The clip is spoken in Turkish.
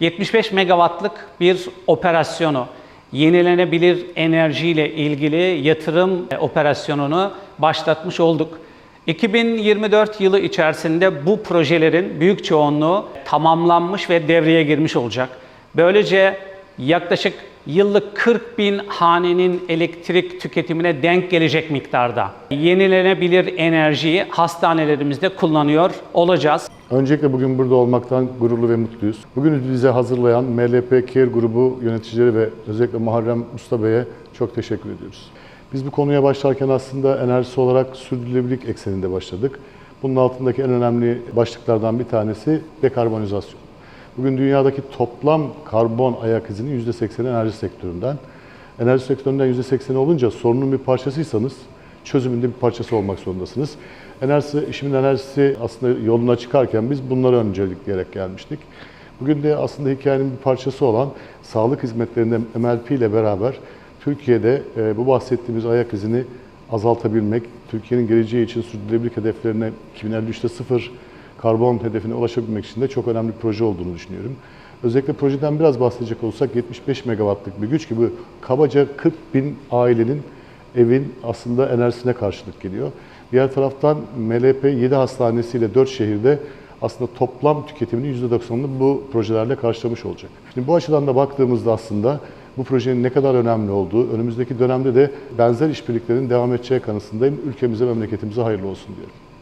75 megawattlık bir operasyonu, yenilenebilir enerjiyle ilgili yatırım e, operasyonunu başlatmış olduk. 2024 yılı içerisinde bu projelerin büyük çoğunluğu tamamlanmış ve devreye girmiş olacak. Böylece yaklaşık yıllık 40 bin hanenin elektrik tüketimine denk gelecek miktarda yenilenebilir enerjiyi hastanelerimizde kullanıyor olacağız. Öncelikle bugün burada olmaktan gururlu ve mutluyuz. Bugün bize hazırlayan MLP Care grubu yöneticileri ve özellikle Muharrem Usta Bey'e çok teşekkür ediyoruz. Biz bu konuya başlarken aslında enerjisi olarak sürdürülebilirlik ekseninde başladık. Bunun altındaki en önemli başlıklardan bir tanesi dekarbonizasyon. Bugün dünyadaki toplam karbon ayak izinin %80'i enerji sektöründen. Enerji sektöründen %80'i olunca sorunun bir parçasıysanız çözümünde bir parçası olmak zorundasınız. Enerjisi, işimin enerjisi aslında yoluna çıkarken biz bunlara öncelikleyerek gelmiştik. Bugün de aslında hikayenin bir parçası olan sağlık hizmetlerinde MLP ile beraber Türkiye'de e, bu bahsettiğimiz ayak izini azaltabilmek, Türkiye'nin geleceği için sürdürülebilirlik hedeflerine 2053'te sıfır karbon hedefine ulaşabilmek için de çok önemli bir proje olduğunu düşünüyorum. Özellikle projeden biraz bahsedecek olursak 75 megawattlık bir güç gibi kabaca 40 bin ailenin evin aslında enerjisine karşılık geliyor. Diğer taraftan MLP 7 hastanesiyle 4 şehirde aslında toplam tüketiminin %90'ını bu projelerle karşılamış olacak. Şimdi bu açıdan da baktığımızda aslında bu projenin ne kadar önemli olduğu, önümüzdeki dönemde de benzer işbirliklerin devam edeceği kanısındayım. Ülkemize, memleketimize hayırlı olsun diyorum.